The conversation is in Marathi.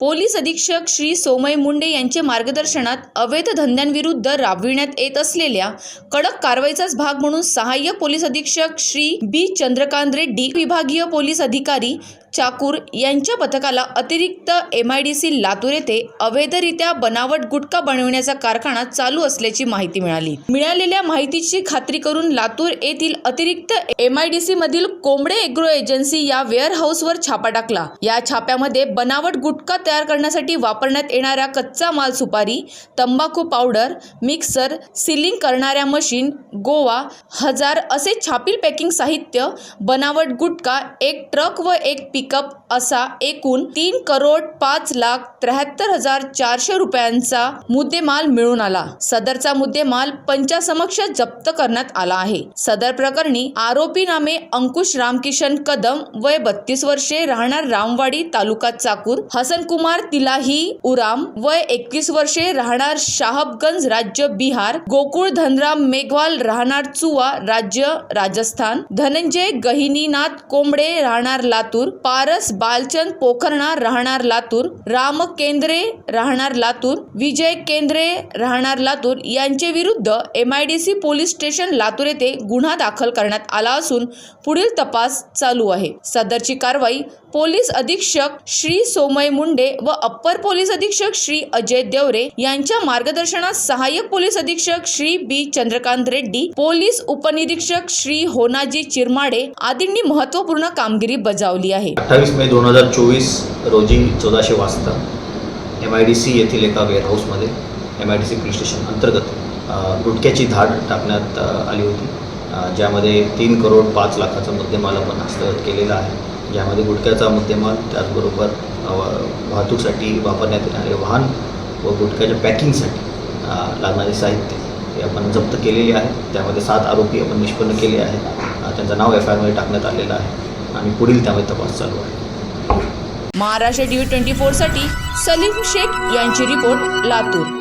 पोलीस अधीक्षक श्री सोमय मुंडे यांचे मार्गदर्शनात अवैध धंद्यांविरुद्ध राबविण्यात येत असलेल्या कडक कारवाईचाच भाग म्हणून सहाय्यक पोलीस अधीक्षक श्री बी. चंद्रकांत रेड्डी विभागीय पोलीस अधिकारी चाकूर यांच्या पथकाला अतिरिक्त M I D C Latur येथे अवैधरित्या बनावट गुटखा बनवण्याचा कारखाना चालू असल्याची माहिती मिळाली. मिळालेल्या माहितीची खात्री करून लातूर येथील अतिरिक्त एम आय डी सी मधील कोंबडे एग्रो एजन्सी या वेअरहाऊसवर छापा टाकला. या छाप्यामध्ये बनावट गुटखा तयार करण्यासाठी वापरण्यात येणाऱ्या कच्चा माल सुपारी तंबाखू पावडर मिक्सर सिलिंग करणाऱ्या मशीन गोवा हजार असे छापील पॅकिंग साहित्य बनावट गुटखा एक ट्रक व एक पिक pick up असा एकूण तीन करोड पाच लाख त्र्याहत्तर हजार चारशे रुपयांचा मुद्देमाल मिळून आला. सदरचा मुद्देमाल पंचासमक्ष जप्त करण्यात आला आहे. सदर प्रकरणी आरोपी नामे अंकुश रामकिशन कदम वय बत्तीस वर्षे राहणार रामवाडी तालुका चाकूर. हसन कुमार तिलाही उराम वय एकवीस वर्षे राहणार शाहबगंज राज्य बिहार. गोकुळ धनराम मेघवाल राहणार चुवा राज्य राजस्थान. धनंजय गहिनीनाथ कोंबडे राहणार लातूर. पारस बालचंद पोखरणा राहणार लातूर राम केंद्रे राहणार लातूर विजय केंद्रे राहणार लातूर यांचे विरुद्ध M I D C police station Latur येथे गुन्हा दाखल करण्यात आला असून पुढील तपास चालू आहे. सदरची कारवाई पोलीस अधीक्षक श्री सोमय मुंडे व अप्पर पोलीस अधीक्षक श्री अजय देवरे यांच्या मार्गदर्शनात सहाय्यक पोलीस अधीक्षक श्री बी चंद्रकांत रेड्डी पोलीस उपनिरीक्षक श्री होनाजी चिरमाडे आदींनी महत्त्वपूर्ण कामगिरी बजावली आहे. अठ्ठावीस मे दोन हजार चोवीस रोजी चौदाशे वाजता एम आय डी सी येथील एका वेअरहाऊसमध्ये M I D C police station अंतर्गत गुटक्याची गुटख्याची धाड टाकण्यात आली होती. ज्यामध्ये तीन करोड पाच लाखाचा मुद्देमाल आपण हस्तगत केलेला आहे. ज्यामध्ये गुटख्याचा मुद्देमाल त्याचबरोबर वाहतूकसाठी वापरण्यात येणारे वाहन व गुटख्याच्या पॅकिंगसाठी लागणारे साहित्य हे आपण जप्त केलेले आहे. त्यामध्ये सात आरोपी आपण निष्पन्न केले आहेत. त्यांचं नाव एफ आय आरमध्ये टाकण्यात आलेलं आहे. आणि पुढील त्यामध्ये तपास चालू आहे. महाराष्ट्र टीव्ही ट्वेंटी फोरसाठी सलीम शेख यांची रिपोर्ट लातूर.